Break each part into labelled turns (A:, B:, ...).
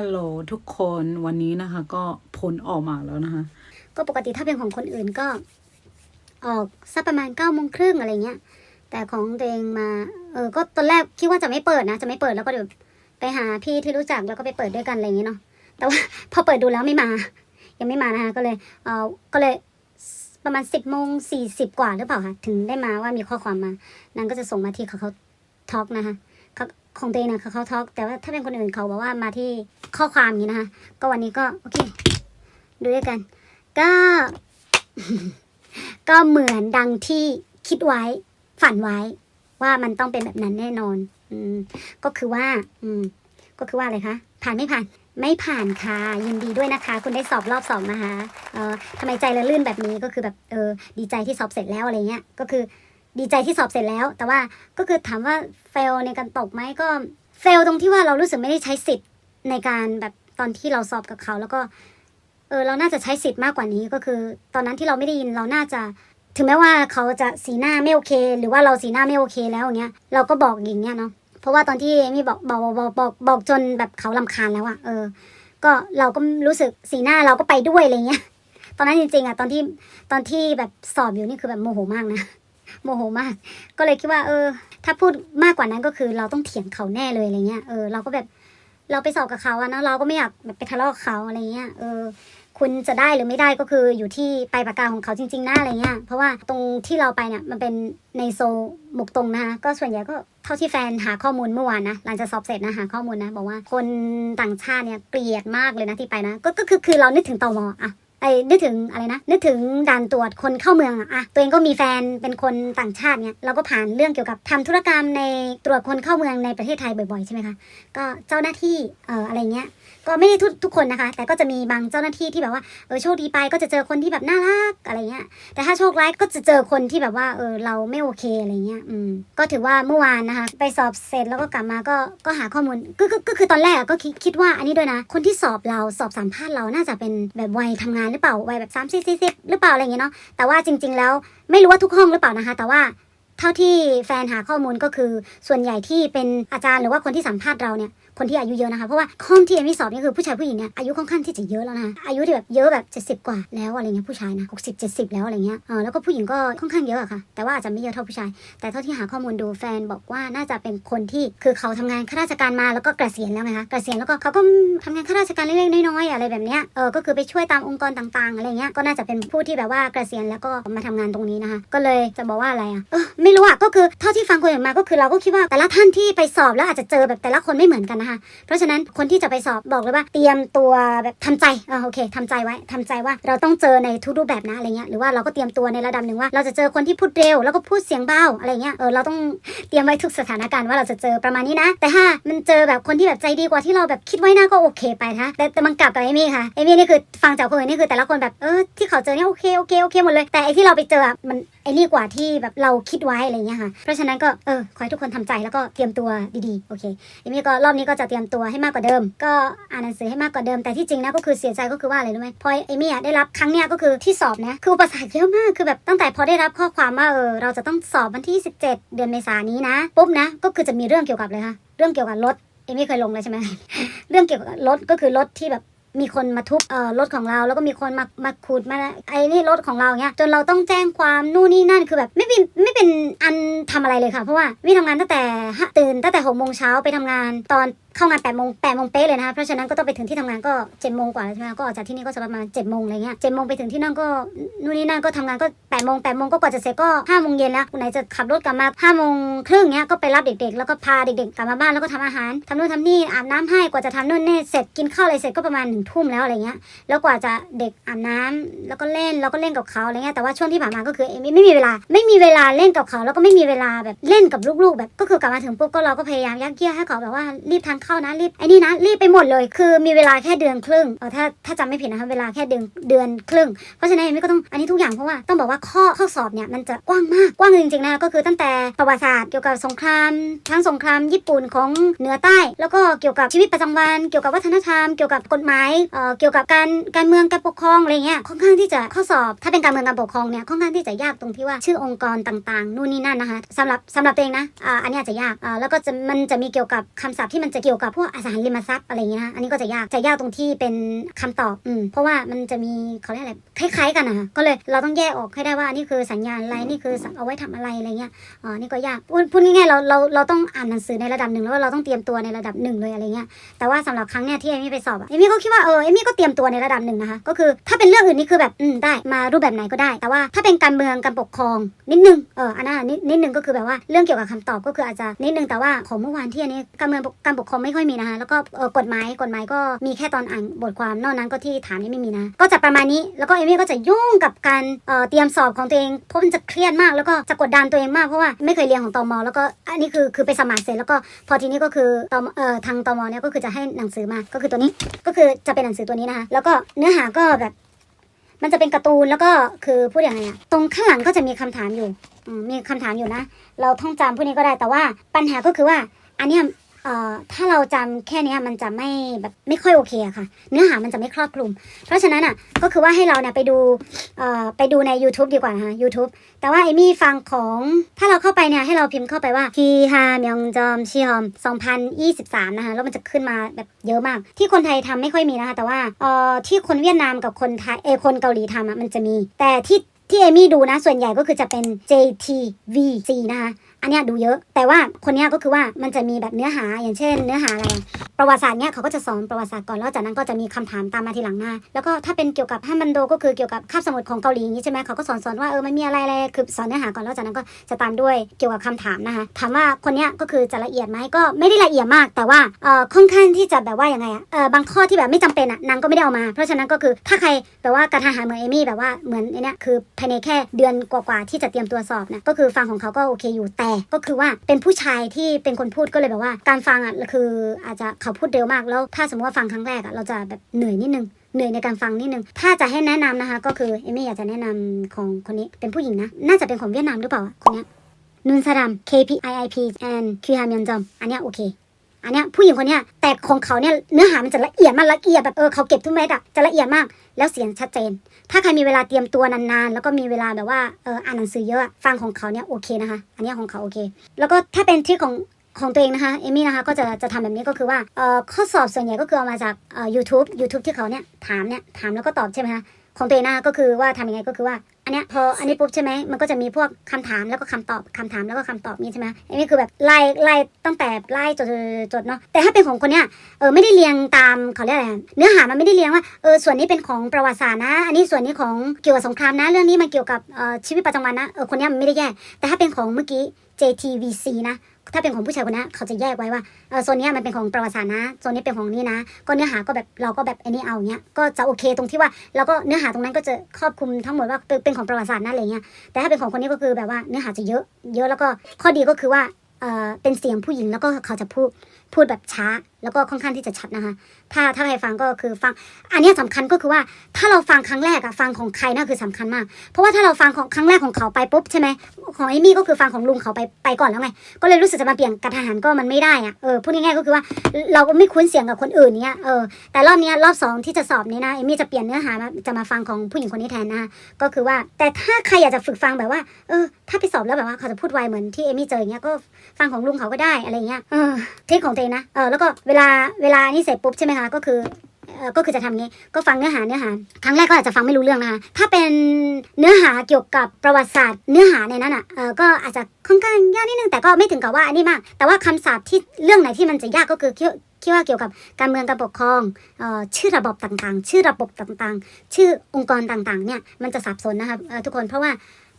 A: ฮัลโหลทุกคนวันนี้นะคะ ก็ผลออกมาแล้วนะคะ
B: ก็ปกติถ้าเป็นของคนอื่นก็ ออกสักประมาณเก้าโมงครึ่งอะไรเงี้ย แต่ของตัวเองมา เออ ก็ตอนแรกคิดว่าจะไม่เปิดนะ จะไม่เปิดแล้วก็เดี๋ยวไปหาพี่ที่รู้จักแล้วก็ไปเปิดด้วยกันอะไรอย่างเงี้ยเนาะ แต่ว่าพอเปิดดูแล้วไม่มา ยังไม่มานะคะ ก็เลย เออก็เลยประมาณสิบโมงสี่สิบกว่าหรือเปล่าคะถึงได้มาว่ามีข้อความมา นางก็จะส่งมาที่เขาเขาทอกนะคะเขา ของตัวเองนะเขาเขาทอกแต่ว่าถ้าเป็นคนอื่นเขาบอกว่ามาที่ข้อความนี้นะคะก็วันนี้ก็โอเค ดูด้วยกัน ก็ ก็เหมือนดังที่คิดไว้ ฝันไว้ ว่ามันต้องเป็นแบบนั้นแน่นอน อืม ก็คือว่า อืม ก็คือว่าอะไรคะผ่านไม่ผ่านไม่ผ่านค่ะยินดีด้วยนะคะ คุณได้สอบรอบสองนะคะเอ่อทำไมใจละลื่นแบบนี้ก็คือแบบเออดีใจที่สอบเสร็จแล้วอะไรเงี้ย ก็คือ ดีใจที่สอบเสร็จแล้ว แต่ว่าก็คือถามว่าเฟลในการตกไหมก็เฟลตรงที่ว่าเรารู้สึกไม่ได้ใช้สิทธิ์ในการแบบตอนที่เราสอบกับเขา แล้วก็เออเราน่าจะใช้สิทธิ์มากกว่านี้ก็คือ ตอนนั้นที่เราไม่ได้ยินเราน่าจะ ถึงแม้ว่าเขาจะสีหน้าไม่โอเค หรือว่าเราสีหน้าไม่โอเคแล้วอย่างเงี้ยเราก็บอกอย่างเงี้ยเนาะเพราะว่าตอนที่เอมี่บอกบอกบอกบอกบอกจนแบบเขาลำคาญแล้วอะเออ ก็เราก็รู้สึกสีหน้าเราก็ไปด้วยอะไรเงี้ยตอนนั้นจริงๆอะตอนที่ตอนที่แบบสอบอยู่นี่คือแบบโมโหมากนะ โมโหมาก ก็เลยคิดว่า เออ ถ้าพูดมากกว่านั้นก็คือเราต้องเถียงเขาแน่เลยอะไรเงี้ย เออ เราก็แบบเราไปสอบกับเขาอะเนะเราก็ไม่อยากแบบไปทะเลาะกับเขาอะไรเงี้ย เออ คุณจะได้หรือไม่ได้ก็คืออยู่ที่ปลายปากกาของเขาจริงๆนะอะไรเงี้ย เพราะว่าตรงที่เราไปเนี่ยมันเป็นในโซลหมกตรงนะคะ ก็ส่วนใหญ่ก็เท่าที่แฟนหาข้อมูลเมื่อวานนะ หลังจากสอบเสร็จนะหาข้อมูลนะ บอกว่าคนต่างชาติเนี่ยเกลียดมากเลยนะที่ไปนะ ก็ ก็คือคือเรานึกถึงตมอะ ไอ้นึกถึงอะไรนะ นึกถึงด่านตรวจคนเข้าเมืองอะอะตัวเองก็มีแฟนเป็นคนต่างชาติเนี่ยเราก็ผ่านเรื่องเกี่ยวกับทำธุรกรรมในตรวจคนเข้าเมืองในประเทศไทยบ่อยๆใช่ไหมคะก็เจ้าหน้าที่เอ่ออะไรเงี้ย ก็ไม่ได้ทุกทุกคนนะคะ แต่ก็จะมีบางเจ้าหน้าที่ที่แบบว่าเออโชคดีไปก็จะเจอคนที่แบบน่ารักอะไรเงี้ย แต่ถ้าโชคร้ายก็จะเจอคนที่แบบว่าเออเราไม่โอเคอะไรเงี้ยอืมก็ถือว่าเมื่อวานนะคะ ไปสอบเสร็จแล้วก็กลับมาก็ก็หาข้อมูลก็ก็คือตอนแรกก็คิดคิดว่าอันนี้ด้วยนะ คนที่สอบเราสอบสัมภาษณ์เราน่าจะเป็นแบบวัยทำงานหรือเปล่าวัยแบบสามสิบสี่สิบหรือเปล่าอะไรเงี้ยเนาะแต่ว่าจริง ๆ แล้วไม่รู้ว่าทุกห้องหรือเปล่านะคะ แต่ว่าเท่าที่แฟนหาข้อมูลก็คือส่วนใหญ่ที่เป็นอาจารย์หรือว่าคนที่สัมภาษณ์เราเนี่ย คนที่อายุเยอะนะคะ เพราะว่าห้องที่เอมี่สอบนี่คือผู้ชายผู้หญิงเนี่ยอายุค่อนข้างที่จะเยอะแล้วนะคะอายุที่แบบเยอะแบบ 70 กว่าแล้วอะไรเงี้ยผู้ชายนะ60 70 แล้วอะไรเงี้ยเออแล้วก็ผู้หญิงก็ค่อนข้างเยอะอะค่ะ แต่ว่าอาจจะไม่เยอะเท่าผู้ชาย แต่เท่าที่หาข้อมูลดูแฟนบอกว่าน่าจะเป็นคนที่คือเขาทำงานข้าราชการมาแล้วก็เกษียณแล้วไงคะเกษียณแล้วก็เขาก็ทำงานข้าราชการเล็กๆน้อยๆอะไรแบบเนี้ยเออก็คือไปช่วยตามองค์กรต่างๆอะไรเงี้ยก็น่าจะเป็นผู้ที่แบบว่าเกษียณแล้วก็มาทำงานตรงนี้นะคะ ก็เลยจะบอกว่าอะไรอะเออไม่รู้อะก็คือเท่าที่ฟังคนอื่นมาก็คือเราก็คิดว่าแต่ละท่านที่ไปสอบแล้วอาจจะเจอแบบแต่ละคนไม่เหมือนกันนะคะเพราะฉะนั้นคนที่จะไปสอบบอกเลยว่าเตรียมตัวแบบทำใจเออโอเคทำใจไว้ทำใจว่าเราต้องเจอในทุกรูปแบบนะอะไรเงี้ยหรือว่าเราก็เตรียมตัวในระดับหนึ่งว่า เราจะเจอคนที่พูดเร็วแล้วก็พูดเสียงเบาอะไรเงี้ยเออเราต้องเตรียมไว้ทุกสถานการณ์ว่าเราจะเจอประมาณนี้นะ แต่ถ้ามันเจอแบบคนที่แบบใจดีกว่าที่เราแบบคิดไว้นะก็โอเคไปนะแต่แต่มันกลับกับเอมี่ค่ะเอมี่นี่คือฟังจากคนอื่นนี่คือแต่ละคนแบบเออที่เขาเจอเนี่ยโอเคโอเคโอเคหมดเลยแต่ไอที่เราไปเจออะมัน ไอ้นี่กว่าที่แบบเราคิดไว้อะไรเงี้ยค่ะ เพราะฉะนั้นก็เออขอให้ทุกคนทำใจแล้วก็เตรียมตัวดีๆ โอเคเอมี่ก็รอบนี้ก็จะเตรียมตัวให้มากกว่าเดิม ก็อ่านหนังสือให้มากกว่าเดิม แต่ที่จริงนะก็คือเสียใจก็คือว่าอะไรรู้ไหมพอเอมี่ได้รับครั้งเนี้ยก็คือที่สอบนะ คืออุปสรรคเยอะมาก คือแบบตั้งแต่พอได้รับข้อความว่าเออเราจะต้องสอบวันที่ 17 เดือนเมษายนนี้นะปุ๊บนะ ก็คือจะมีเรื่องเกี่ยวกับเลยค่ะ เรื่องเกี่ยวกับรถเอมี่เคยลงเลยใช่ไหมเรื่องเกี่ยวกับรถก็คือรถที่แบบ มีคนมาทุบเอ่อรถของเราแล้วก็มีคนมามาขูดมาไอ้นี่รถของเราเนี้ยจนเราต้องแจ้งความนู่นนี่นั่นคือแบบไม่เป็นไม่เป็นอันทำอะไรเลยค่ะ เพราะว่าวิทำงานตั้งแต่ตื่นตั้งแต่หกโมงเช้าไปทำงานตอน เข้างานแปดโมงแปดโมงเป๊ะเลยนะคะเพราะฉะนั้นก็ต้องไปถึงที่ทำงานก็เจ็ดโมงกว่าใช่ไหมก็ออกจากที่นี่ก็ประมาณเจ็ดโมงอะไรเงี้ยเจ็ดโมงไปถึงที่นั่นก็นู่นนี่นั่นก็ทำงานก็แปดโมงแปดโมงก็กว่าจะเสร็จก็ห้าโมงเย็นแล้วไหนจะขับรถกลับมาห้าโมงครึ่งเนี้ยก็ไปรับเด็กๆ แล้วก็พาเด็กๆกลับมาบ้านแล้วก็ทำอาหารทำนู่นทำนี่อาบน้ำให้กว่าจะทำนู่นนี่เสร็จกินข้าวอะไรเสร็จก็ประมาณหนึ่งทุ่มแล้วอะไรเงี้ยแล้วกว่าจะเด็กอาบน้ำแล้วก็เล่นแล้วก็เล่นกับเขาอะไรเงี้ยแต่ว่าช่วงที่ผ่านมาก็คือเอมี่ไม่มีเวลา ไม่มีเวลาเล่นกับเขา แล้วก็ไม่มีเวลาแบบเล่นกับลูกๆ แบบก็คือกลับมาถึงปุ๊บก็เราก็พยายามยักเยียให้เขาแบบว่ารีบทานข้านะรีบไอ้นี่นะรีบไปหมดเลย คือมีเวลาแค่เดือนครึ่งเออถ้าถ้าจำไม่ผิดนะคะเวลาแค่เดือนเดือนครึ่ง เพราะฉะนั้นเอมี่ก็ต้องอันนี้ทุกอย่างเพราะว่าต้องบอกว่าข้อข้อสอบเนี่ยมันจะกว้างมากกว้างจริงๆนะก็คือตั้งแต่ประวัติศาสตร์เกี่ยวกับสงคราม ทั้งสงครามญี่ปุ่นของเหนือใต้ แล้วก็เกี่ยวกับชีวิตประจำวันเกี่ยวกับวัฒนธรรมเกี่ยวกับกฎหมายเอ่อเกี่ยวกับการการเมืองการปกครองอะไรเงี้ยค่อนข้างที่จะข้อสอบ ถ้าเป็นการเมืองการปกครองเนี่ยค่อนข้างที่จะยากตรงที่ว่าชื่อองค์กรต่างๆนู่นนี่นั่นนะคะสำหรับสำหรับตัวเองนะอ่าอันนี้อาจจะยากอ่าแล้วก็จะมันจะมีเกี่ยวกับคำศัพท์ที่มันจะเกี่ยวยวกับพวกอสังหาริมทรัพย์อะไรอย่างเงี้ยนะอันนี้ก็จะยากจะยากตรงที่เป็นคำตอบอืมเพราะว่ามันจะมีเขาเรียกอะไรคล้าย ๆ กันนะก็เลยเราต้องแยกออกให้ได้ว่านี่คือสัญญาณอะไรนี่คือเอาไว้ทำอะไรอะไรเงี้ยอ๋อนี่ก็ยากพูดง่ายๆเราเราเราต้องอ่านหนังสือในระดับหนึ่งแล้วเราต้องเตรียมตัวในระดับหนึ่งเลยอะไรเงี้ยแต่ว่าสำหรับครั้งเนี้ยที่เอมี่ไปสอบเอมี่ก็คิดว่าเออเอมี่ก็เตรียมตัวในระดับหนึ่งนะคะก็คือถ้าเป็นเรื่องอื่นนี่คือแบบอืมได้มารูปแบบไหนก็ได้ แต่ว่าถ้าเป็นการเมืองการปกครองนิดนึงเอออันนั้นนิดนิดนึงก็คือแบบว่าเรื่องเกี่ยวกับคำตอบก็คืออาจจะนิดนึงแต่ว่าของเมื่อวานที่อันนี้การเมืองการปกครองไม่ค่อยมีนะคะแล้วก็กฎหมายกฎหมายก็มีแค่ตอนอ่านบทความนอกนั้นก็ที่ถามนี่ไม่มีนะ ก็จะประมาณนี้แล้วก็เอมี่ก็จะยุ่งกับการเตรียมสอบของตัวเองเพราะมันจะเครียดมากแล้วก็จะกดดันตัวเองมากเพราะว่าไม่เคยเรียนของตอมแล้วก็อันนี้คือคือไปสมัครเสร็จแล้วก็พอทีนี้ก็คือตมเอ่อทางตอมเนี่ยก็คือจะให้หนังสือมาก็คือตัวนี้ก็คือจะเป็นหนังสือตัวนี้นะคะแล้วก็เนื้อหาก็แบบมันจะเป็นการ์ตูนแล้วก็คือพูดอยังไงอะตรงข้างหลังก็จะมีคำถามอยู่มีคำถามอยู่นะ เราท่องจำพวกนี้ก็ได้แต่ว่าปัญหาก็คือว่า อันนี้ เอ่อถ้าเราจำแค่นี้มันจะไม่แบบไม่ค่อยโอเคอะค่ะ เนื้อหามันจะไม่ครอบคลุม เพราะฉะนั้นอะก็คือว่าให้เราเนี่ยไปดูเอ่อไปดูใน YouTube ดีกว่านะคะ YouTube แต่ว่าเอมี่ฟังของถ้าเราเข้าไปเนี่ยให้เราพิมพ์เข้าไปว่าคีฮามยองจอมชีฮอม2023 นะคะ แล้วมันจะขึ้นมาแบบเยอะมาก ที่คนไทยทำไม่ค่อยมีนะคะ แต่ว่าเอ่อที่คนเวียดนามกับคนไทยเออคนเกาหลีทำอะมันจะมี แต่ที่ที่เอมี่ดูนะส่วนใหญ่ก็คือจะเป็น JTVC นะคะอันเนี้ยดูเยอะ แต่ว่าคนเนี้ยก็คือว่ามันจะมีแบบเนื้อหาอย่างเช่น เนื้อหาอะไรประวัติศาสตร์เนี้ยเขาก็จะสอนประวัติศาสตร์ก่อนแล้วจากนั้นก็จะมีคำถามตามมาทีหลังหน้า แล้วก็ถ้าเป็นเกี่ยวกับฮัมบันโดก็คือเกี่ยวกับคาบสมุดของเกาหลีอย่างนี้ใช่ไหมเขาก็สอนสอนว่าเออมันมีอะไรอะไรคือสอนเนื้อหาก่อนแล้วจากนั้นก็จะตามด้วยเกี่ยวกับคำถามนะคะถามว่าคนเนี้ยก็คือจะละเอียดไหมก็ไม่ได้ละเอียดมาก แต่ว่าเออค่อนข้างที่จะแบบว่ายังไงอะเออบางข้อที่แบบไม่จำเป็นอะนางก็ไม่ได้เอามา เพราะฉะนั้นก็คือถ้าใครแบบว่ากระทาหาเหมือนเอมี่แบบว่าเหมือนเนี้ยคือภายในแค่เดือนกว่าๆที่จะเตรียมตัวสอบนี่ยก็คือฟังของเขาก็โอเคอยู่แต่ก็คือว่าเป็นผู้ชายที่เป็นคนพูดก็เลยแบบว่า การฟังอะคืออาจจะเขาพูดเร็วมากแล้ว ถ้าสมมติว่าฟังครั้งแรกอะเราจะแบบเหนื่อยนิดนึงเหนื่อยในการฟังนิดนึง ถ้าจะให้แนะนำนะคะ ก็คือเอมี่อยากจะแนะนำของคนนี้เป็นผู้หญิงนะ น่าจะเป็นของเวียดนามหรือเปล่าคนนี้นุนซาดัม KPIIP and คิฮามยอนจอมอันนี้โอเค อันนี้ผู้หญิงคนนี้แต่ของเขาเนี่ยเนื้อหามันจะละเอียดมากละเอียดแบบเออเขาเก็บทุกเม็ดอะจะละเอียดมาก แล้วเสียงชัดเจน ถ้าใครมีเวลาเตรียมตัวนานๆ แล้วก็มีเวลาแบบว่าเอออ่านหนังสือเยอะฟังของเขาเนี่ยโอเคนะคะ อันนี้ของเขาโอเค แล้วก็ถ้าเป็นทริคของของตัวเองนะคะเอมี่นะคะก็จะจะทำแบบนี้ก็คือว่าเอ่อข้อสอบส่วนใหญ่ก็คือเอามาจากเอ่อ YouTube YouTube ที่เขาเนี่ยถามเนี่ยถามแล้วก็ตอบใช่ไหมคะ ของตัวเองนะก็คือว่าทำยังไงก็คือว่าอันเนี้ยพออันนี้ปุ๊บใช่ไหมมันก็จะมีพวกคำถามแล้วก็คำตอบคำถามแล้วก็คำตอบนี่ใช่ไหมอันนี้คือแบบไล่ไล่ตั้งแต่ไล่จดจดเนาะแต่ถ้าเป็นของคนเนี้ยเออไม่ได้เรียงตามเขาเรียกอะไรเนื้อหามันไม่ได้เรียงว่าเออส่วนนี้เป็นของประวัติศาสตร์นะ อันนี้ส่วนนี้ของเกี่ยวกับสงครามนะ เรื่องนี้มันเกี่ยวกับชีวิตประจำวันนะเออคนเนี้ยมันไม่ได้แยกแต่ถ้าเป็นของเมื่อกี้ JTVC นะ ถ้าเป็นของผู้ชายคนนี้เขาจะแยกไว้ว่าเออโซนนี้มันเป็นของประวัติศาสตร์นะโซนนี้เป็นของนี่นะ ก็เนื้อหาก็แบบเราก็แบบไอ้นี่เอาเนี้ยก็จะโอเคตรงที่ว่าเราก็เนื้อหาตรงนั้นก็จะครอบคลุมทั้งหมดว่าเป็นเป็นของประวัติศาสตร์นะอะไรเงี้ยแต่ถ้าเป็นของคนนี้ก็คือแบบว่าเนื้อหาจะเยอะ เยอะแล้วก็ข้อดีก็คือว่าเออเป็นเสียงผู้หญิงแล้วก็เขาจะพูดพูดแบบช้า แล้วก็ค่อนข้างที่จะชัดนะคะ ถ้าถ้าใครฟังก็คือฟัง อันนี้ยสำคัญก็คือว่าถ้าเราฟังครั้งแรกอะฟังของใครน่าคือสำคัญมาก เพราะว่าถ้าเราฟังของครั้งแรกของเขาไปปุ๊บใช่ไหมของเอมี่ก็คือฟังของลุงเขาไปไปก่อนแล้วไง ก็เลยรู้สึกจะมาเปลี่ยนกระทหารก็มันไม่ได้อะเออพูดง่ายๆก็คือว่าเราก็ไม่คุ้นเสียงกับคนอื่นเนี้ยเออแต่รอบเนี้ยรอบสองที่จะสอบนี้นะเอมี่จะเปลี่ยนเนื้อหามาจะมาฟังของผู้หญิงคนนี้แทนนะก็คือว่าแต่ถ้าใครอยากจะฝึกฟังแบบว่าเออถ้าไปสอบแล้วแบบว่าเขาจะพูดไวเหมือนที่เอมี่เจออย่างเงี้ยก็ฟังของลุงเขาก็ได้อะไรเงี้ยเออทคของตัวเองนะเออแล้วก็เวลาเวลานี่เสร็จปุ๊บใช่ไหมคะก็คือก็คือจะทำงี้ก็ฟังเนื้อหาเนื้อหา ครั้งแรกก็อาจจะฟังไม่รู้เรื่องนะคะถ้าเป็นเนื้อหาเกี่ยวกับประวัติศาสตร์ เนื้อหาในนั้นอะเออก็อาจจะค่อนข้างยากนิดนึงแต่ก็ไม่ถึงกับว่าอันนี้มาก แต่ว่าคำศัพท์ที่เรื่องไหนที่มันจะยากก็คือคิดคิดว่าเกี่ยวกับการเมืองการปกครองออชื่อระบบต่างๆ ชื่อระบบต่างๆ ชื่อองค์กรต่างๆเนี่ยมันจะสับสนนะคะทุกคนเพราะว่า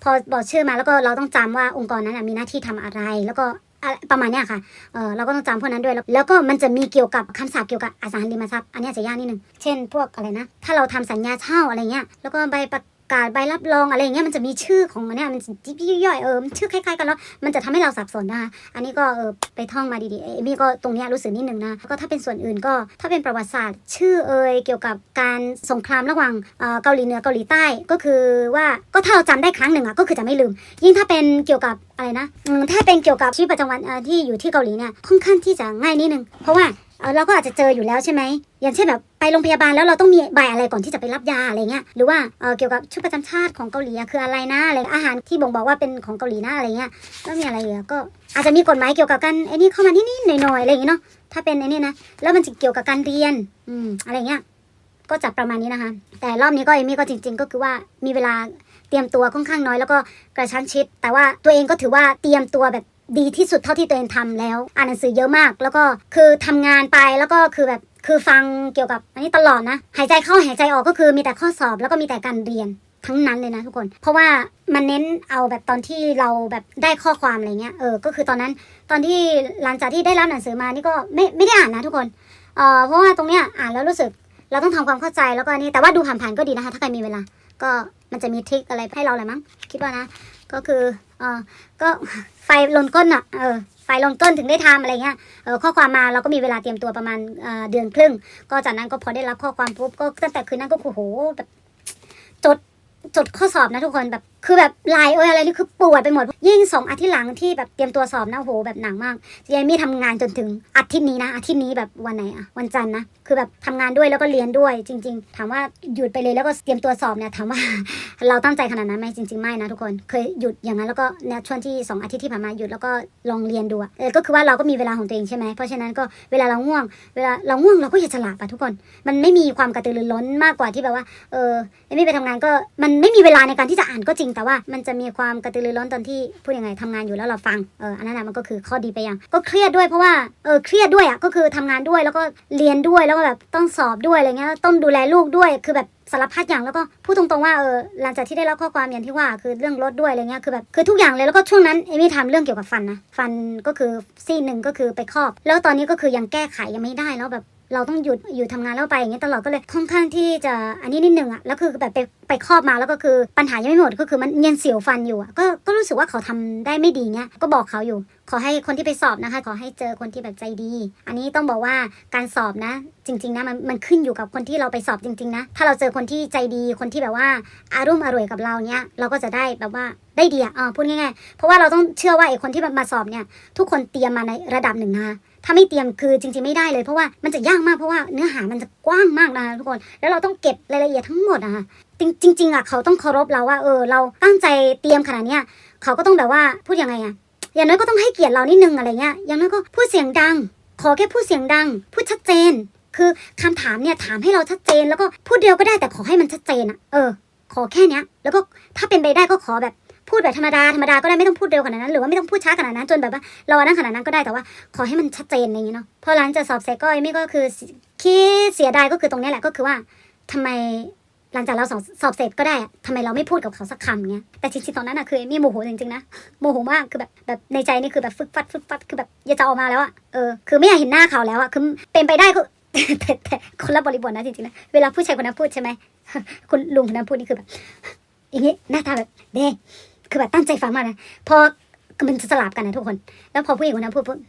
B: พอบอกชื่อมาแล้วก็เราต้องจำว่าองค์กรนั้นมีหน้าที่ทำอะไร แล้วก็ อะประมาณเนี้ยค่ะ เออเราก็ต้องจำพวกนั้นด้วย แล้วแล้วก็มันจะมีเกี่ยวกับคำศัพท์เกี่ยวกับอสังหาริมทรัพย์ อันเนี้ยจะยากนิดนึง เช่น พวกอะไรนะ ถ้าเราทำสัญญาเช่าอะไรเงี้ย แล้วก็ใบประ กาศใบรับรองอะไรอย่างเงี้ยมันจะมีชื่อของมันเนี่ยมันจิ๊บย่อยๆเออมันชื่อคล้ายๆกันแล้วมันจะทำให้เราสับสนนะคะอันนี้ก็เออไปท่องมาดีๆเอมี่ก็ตรงเนี้ยรู้สึกนิดนึงนะแล้วก็ถ้าเป็นส่วนอื่นก็ถ้าเป็นประวัติศาสตร์ ชื่อเอยเกี่ยวกับการสงครามระหว่างเกาหลีเหนือเกาหลีใต้ก็คือว่าก็ถ้าเราจำได้ครั้งหนึ่งอะก็คือจะไม่ลืม ยิ่งถ้าเป็นเกี่ยวกับอะไรนะถ้าเป็นเกี่ยวกับชีวิตประจำวันที่อยู่ที่เกาหลีเนี่ยค่อนข้างที่จะง่ายนิดนึงเพราะว่า เราก็อาจจะเจออยู่แล้วใช่ไหม อย่างเช่นแบบไปโรงพยาบาลแล้วเราต้องมีใบอะไรก่อนที่จะไปรับยาอะไรเงี้ย หรือว่าเออเกี่ยวกับชุดประจำชาติของเกาหลีคืออะไรนะอะไรอาหารที่บ่งบอกว่าเป็นของเกาหลีนะอะไรเงี้ยแล้วมีอะไรเหลือก็อาจจะมีกฎหมายเกี่ยวกับกันไอ้นี่เข้ามานิดๆหน่อยๆอะไรอย่างเงี้ยเนาะ ถ้าเป็นไอ้นี่นะ แล้วมันจะเกี่ยวกับการเรียน อืมอะไรเงี้ย ก็จะประมาณนี้นะคะ แต่รอบนี้ก็เอมี่ก็จริง ๆ ก็คือว่ามีเวลาเตรียมตัวค่อนข้างน้อยแล้วก็กระชั้นชิด แต่ว่าตัวเองก็ถือว่าเตรียมตัวแบบ ดีที่สุดเท่าที่ตัวเองทำแล้ว อ่านหนังสือเยอะมาก แล้วก็คือทำงานไปแล้วก็คือแบบคือฟังเกี่ยวกับอันนี้ตลอดนะ หายใจเข้าหายใจออกก็คือมีแต่ข้อสอบแล้วก็มีแต่การเรียนทั้งนั้นเลยนะทุกคน เพราะว่ามันเน้นเอาแบบตอนที่เราแบบได้ข้อความอะไรเงี้ย เออ ก็คือตอนนั้นตอนที่หลังจากที่ได้รับหนังสือมานี่ก็ไม่ไม่ได้อ่านนะทุกคน เออเพราะว่าตรงเนี้ยอ่านแล้วรู้สึกเราต้องทำความเข้าใจแล้วก็นี่แต่ว่าดูผ่านๆก็ดีนะคะ ถ้าใครมีเวลา ก็มันจะมีทริคอะไรให้เราแหละมั้งคิดว่านะ ก็คือเออก็ไฟลนก้นอะเออไฟลนก้นถึงได้ทำอะไรเงี้ยเออข้อความมาเราก็มีเวลาเตรียมตัวประมาณเเดือนครึ่ง ก็จากนั้นก็พอได้รับข้อความปุ๊บก็ตั้งแต่คืนนั้นก็โอ้โหแบบจดจดข้อสอบนะทุกคนแบบ คือแบบลายเอยอะไรนี่คือปวดไปหมด ยิ่งสองอาทิตย์หลังที่แบบเตรียมตัวสอบนะโหแบบหนักมากเยมี่ทำงานจนถึงอาทิตย์นี้นะอาทิตย์นี้แบบวันไหนอะวันจันทร์นะคือแบบทำงานด้วยแล้วก็เรียนด้วยจริง ๆ ถามว่าหยุดไปเลยแล้วก็เตรียมตัวสอบเนี่ยถามว่า เราตั้งใจขนาดนั้นไหมจริงๆไม่นะทุกคนเคยหยุดอย่างนั้นแล้วก็เนี่ยช่วงที่สองอาทิตย์ที่ผ่านมาหยุดแล้วก็ลองเรียนดูเออก็คือว่าเราก็มีเวลาของตัวเองใช่ไหมเพราะฉะนั้นก็เวลาเราง่วง เวลาเราง่วงเราก็อย่าฉลาดอะทุกคน มันไม่มีความกระตือรือร้นมากกว่าที่แบบว่าเออเอมี่ไปทำงานก็มันไม่มีเวลาในการที่จะอ่านก็จริงแต่ว่ามันจะมีความกระตือรือร้นตอนที่พูดยังไงทำงานอยู่แล้วเราฟังเอออันนั้นนะมันก็คือข้อดีไปอย่างก็เครียดด้วยเพราะว่าเออเครียดด้วยอะก็คือทำงานด้วยแล้วก็เรียนด้วยแล้วก็แบบต้องสอบด้วยอะไรเงี้ยต้องดูแลลูกด้วยคือแบบสารพัดอย่างแล้วก็พูดตรงๆว่าเออหลังจากที่ได้รับข้อความอย่างที่ว่าคือเรื่องรถด้วยอะไรเงี้ยคือแบบคือทุกอย่างเลยแล้วก็ช่วงนั้นเอมี่ทำเรื่องเกี่ยวกับฟันนะฟันก็คือซี่หนึ่งก็คือไปครอบ แล้วตอนนี้ก็คือยังแก้ไขยังไม่ได้แล้วแบบ เราต้องหยุดอยู่ทำงานแล้วไปอย่างเงี้ยตลอดก็เลยค่อนข้างที่จะอันนี้นิดนึงอะแล้วคือแบบไปไปครอบมาแล้วก็คือปัญหายังไม่หมดก็คือมันยังเสียวฟันอยู่อะก็ก็รู้สึกว่าเขาทำได้ไม่ดีเงี้ยก็บอกเขาอยู่ ขอให้คนที่ไปสอบนะคะ ขอให้เจอคนที่แบบใจดี อันนี้ต้องบอกว่าการสอบนะ จริง ๆนะมันมันขึ้นอยู่กับคนที่เราไปสอบจริง ๆ นะ ถ้าเราเจอคนที่ใจดีคนที่แบบว่าอารุ่มอร่วยกับเราเนี้ยเราก็จะได้แบบว่าได้ดีอะอ่าพูดง่ายๆเพราะว่าเราต้องเชื่อว่าไอ้คนที่มาสอบเนี่ยทุกคนเตรียมมาในระดับหนึ่งนะคะ ถ้าไม่เตรียมคือจริงๆไม่ได้เลยเพราะว่ามันจะยากมากเพราะว่าเนื้อหามันจะกว้างมากนะทุกคน แล้วเราต้องเก็บรายละเอียดทั้งหมดนะคะจริงๆอะเขาต้องเคารพเราว่าเออเราตั้งใจเตรียมขนาดเนี้ยเขาก็ต้องแบบว่าพูดยังไงอะอย่างน้อยก็ต้องให้เกียรติเรานิดนึงอะไรเงี้ยอย่างน้อยก็พูดเสียงดัง ขอแค่พูดเสียงดัง พูดชัดเจน คือคำถามเนี่ยถามให้เราชัดเจน แล้วก็พูดเดียวก็ได้แต่ขอให้มันชัดเจนอะเออ ขอแค่เนี้ย แล้วก็ถ้าเป็นไปได้ก็ขอแบบ พูดแบบธรรมดาธรรมดาก็ได้ไม่ต้องพูดเร็วขนาดนั้น หรือว่าไม่ต้องพูดช้าขนาดนั้นจนแบบว่ารอนั่งขนาดนั้นก็ได้แต่ว่า ขอให้มันชัดเจนอะไรอย่างนี้เนาะพอหลังจากสอบเสร็จก็เอมี่ก็คือคิดเสียดายก็คือตรงนี้แหละก็คือว่าทำไมหลังจากเราสอบสอบเสร็จก็ได้อะทำไมเราไม่พูดกับเขาสักคำเงี้ยแต่จริงๆตอนนั้นอะคือเอมี่โมโหจริงๆนะโมโหมากคือแบบแบบในใจนี่คือแบบฟึกฟัดฟึกฟัดคือแบบอยากจะออกมาแล้วอะเออคือไม่อยากเห็นหน้าเขาแล้วอะคือเป็นไปได้ก็แต่แต่คนละบริบทนะจริงๆนะเวลาผู้ชายคนนั้นพูดใช่ไหมคุณลุงคนนั้นพูดนี่คือแบบอย่างนี้หน้าตาแบบเด้ คือแบบตั้งใจฟังมากนะ พอมันจะสลับกันนะทุกคน แล้วพอผู้หญิงคนนั้นพูดปุ๊บ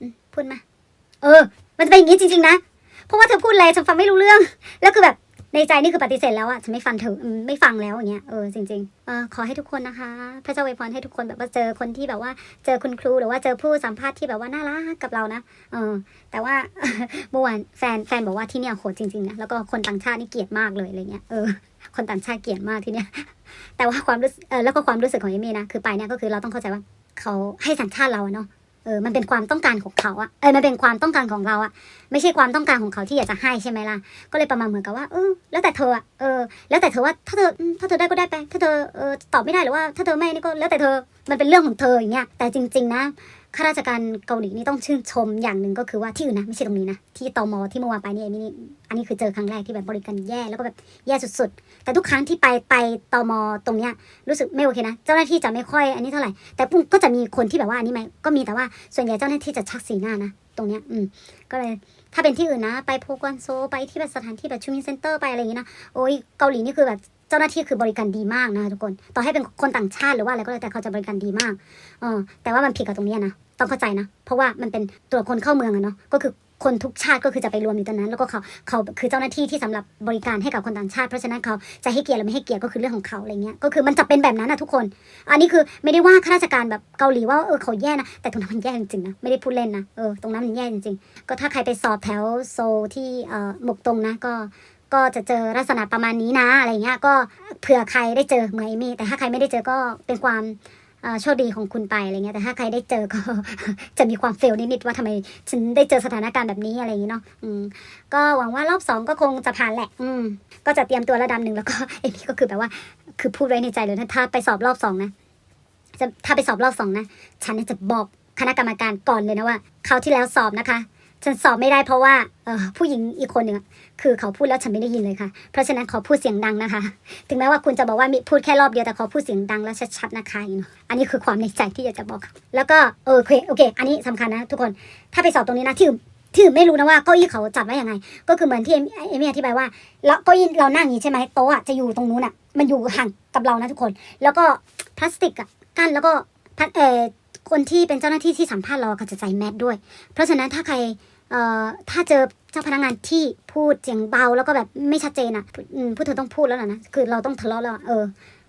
B: อืมพูดมา เออ มันจะเป็นอย่างนี้จริงๆนะ เพราะว่าเธอพูดอะไรฉันฟังไม่รู้เรื่อง แล้วคือแบบในใจนี่คือปฏิเสธแล้วอะฉันไม่ฟังเธอไม่ฟังแล้วอย่างเงี้ย เออจริงๆเออขอให้ทุกคนนะคะ พระเจ้าอวยพรให้ทุกคนแบบว่าเจอคนที่แบบว่าเจอคุณครูหรือว่าเจอผู้สัมภาษณ์ที่แบบว่าน่ารักกับเรานะ เออ แต่ว่าเมื่อวานแฟนแฟนบอกว่าที่เนี่ยโหดจริงๆนะ แล้วก็คนต่างชาตินี่เกลียดมากเลยอะไรเงี้ย เออ คนต่างชาติเกลียดมากที่เนี่ยแต่ว่าความรู้สึกเออแล้วก็ความรู้สึกของเอมี่นะคือไปเนี่ยก็คือเราต้องเข้าใจว่าเขาให้สัญชาติเราเนาะเออมันเป็นความต้องการของเขาอะเออมันเป็นความต้องการของเราอะไม่ใช่ความต้องการของเขาที่อยากจะให้ใช่ไหมล่ะก็เลยประมาณเหมือนกับว่าเออแล้วแต่เธออะเออ แล้วแต่เธอว่าถ้าเธอถ้าเธอได้ก็ได้ไป ถ้าเธอเออตอบไม่ได้หรือว่าถ้าเธอไม่นี่ก็แล้วแต่เธอมันเป็นเรื่องของเธออย่างเงี้ยแต่จริง ๆ นะ ข้าราชการเกาหลีนี่ต้องชื่นชมอย่างหนึ่งก็คือว่าที่อื่นนะไม่ใช่ตรงนี้นะที่ตมที่เมื่อวานไปนี่เอมี่นี่ อันนี้คือเจอครั้งแรกที่แบบบริการแย่แล้วก็แบบแย่สุดๆ แต่ทุกครั้งที่ไปไปตมตรงเนี้ยรู้สึกไม่โอเคนะ เจ้าหน้าที่จะไม่ค่อยอันนี้เท่าไหร่ แต่ปุ๊บก็จะมีคนที่แบบว่าอันนี้ไหมก็มีแต่ว่าส่วนใหญ่เจ้าหน้าที่จะชักสีหน้านะตรงเนี้ยอืมก็เลยถ้าเป็นที่อื่นนะ ไปโพกวนโซไปที่แบบสถานที่แบบชูมินเซ็นเตอร์ไปอะไรอย่างงี้นะโอ้ยเกาหลีนี่คือแบบ เจ้าหน้าที่คือบริการดีมากนะทุกคน ต่อให้เป็นคนต่างชาติหรือว่าอะไรก็แล้วแต่เขาจะบริการดีมากเออแต่ว่ามันผิดกับตรงนี้นะต้องเข้าใจนะ เพราะว่ามันเป็นตรวจคนเข้าเมืองอะเนาะก็คือคนทุกชาติก็คือจะไปรวมอยู่ตรงนั้น แล้วก็เขาเขาคือเจ้าหน้าที่ที่สำหรับบริการให้กับคนต่างชาติ เพราะฉะนั้นเขาจะให้เกียรติหรือไม่ให้เกียรติก็คือเรื่องของเขาอะไรเงี้ยก็คือมันจะเป็นแบบนั้นนะทุกคน อันนี้คือไม่ได้ว่าข้าราชการแบบเกาหลีว่าเออเขาแย่นะแต่ตรงนั้นมันแย่จริงๆนะไม่ได้พูดเล่นนะเออตรงนั้นมันแย่จริงๆก็ถ้าใครไปสอบแถวโซที่เอ่อหมกตรงนะก็ ก็จะเจอลักษณะประมาณนี้นะอะไรเงี้ยก็เผื่อใครได้เจอเหมือนเอมี่แต่ถ้าใครไม่ได้เจอก็เป็นความโชคดีของคุณไปอะไรเงี้ยแต่ถ้าใครได้เจอก็ จะมีความเฟลนิดๆว่าทำไมฉันได้เจอสถานการณ์แบบนี้อะไรอย่างงี้เนาะอืมก็หวังว่ารอบสองก็คงจะผ่านแหละ อืมก็จะเตรียมตัวระดับหนึ่งแล้วก็เอมี่ก็คือแบบว่า คือพูดไว้ในใจเลยนะถ้าไปสอบรอบสองนะจะถ้าไปสอบรอบสองนะฉันจะบอกคณะกรรมการก่อนเลยนะว่าคราวที่แล้วสอบนะคะ ฉันสอบไม่ได้เพราะว่าออผู้หญิงอีกคนหนึ่งคือเขาพูดแล้วฉันไม่ได้ยินเลยค่ะ เพราะฉะนั้นขอพูดเสียงดังนะคะ ถึงแม้ว่าคุณจะบอกว่ามีพูดแค่รอบเดียวแต่ขอพูดเสียงดังและชัดๆนะคะอันนี้คือความในใจที่อยากจะบอก แล้วก็เออโอเคโอเค อันนี้สำคัญนะ ทุกคนถ้าไปสอบตรงนี้นะที่ที่ไม่รู้นะว่าเก้าอี้เขาจัดไว้ยังไง ก็คือเหมือนที่เอมเอมี่อธิบายว่าแล้วเก้าอี้เรานั่งอย่างนี้ใช่ไหมโต๊ะอะจะอยู่ตรงนู้นอะ มันอยู่ห่างกับเรานะทุกคน แล้วก็พลาสติกอะกั้นแล้วก็พัดเออ คนที่เป็นเจ้าหน้าที่ที่สัมภาษณ์เราก็จะใส่แมสด้วย เพราะฉะนั้นถ้าใครเอ่อถ้าเจอเจ้าพนักงานที่พูดเสียงเบาแล้วก็แบบไม่ชัดเจนอะอืมผู้เธอต้องพูดแล้วล่ะนะคือเราต้องทะเลาะแล้วเออ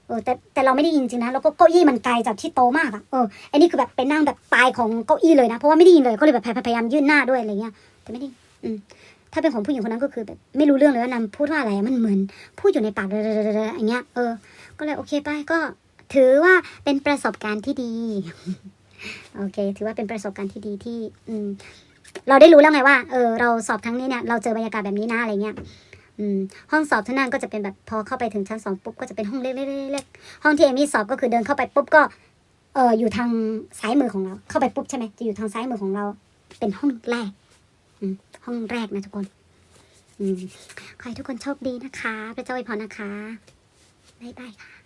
B: เออแต่แต่เราไม่ได้ยินจริงนะแล้วก็เก้าอี้มันไกลจากที่โตมากอะเออไอ้นี่คือแบบไปนั่งแบบปลายของเก้าอี้เลยนะเพราะว่าไม่ได้ยินเลยก็เลยแบบพยายามยื่นหน้าด้วยอะไรเงี้ยแต่ไม่ได้อืมถ้าเป็นของผู้หญิงคนนั้นก็คือแบบไม่รู้เรื่องเลยว่านำพูดว่าอะไรมันเหมือนพูดอยู่ในปากเรอๆๆๆอย่างเงี้ยเออ ก็เลยโอเคไปก็ถือว่าเป็นประสบการณ์ที่ดี โอเค ถือว่าเป็นประสบการณ์ที่ดีที่อืมเราได้รู้แล้วไงว่า เออ เราสอบครั้งนี้เนี่ย เราเจอบรรยากาศแบบนี้นะอะไรเงี้ยห้องสอบที่นั่นก็จะเป็นแบบพอเข้าไปถึงชั้นสองปุ๊บก็จะเป็นห้องเล็กๆๆห้องที่เอมี่สอบก็คือเดินเข้าไปปุ๊บก็ เอออยู่ทางซ้ายมือของเรา เข้าไปปุ๊บใช่ไหมจะอยู่ทางซ้ายมือของเรา เป็นห้องแรกห้องแรกนะทุกคนขอให้ทุกคนโชคดีนะคะ พระเจ้าอวยพรนะคะบ๊ายบายค่ะ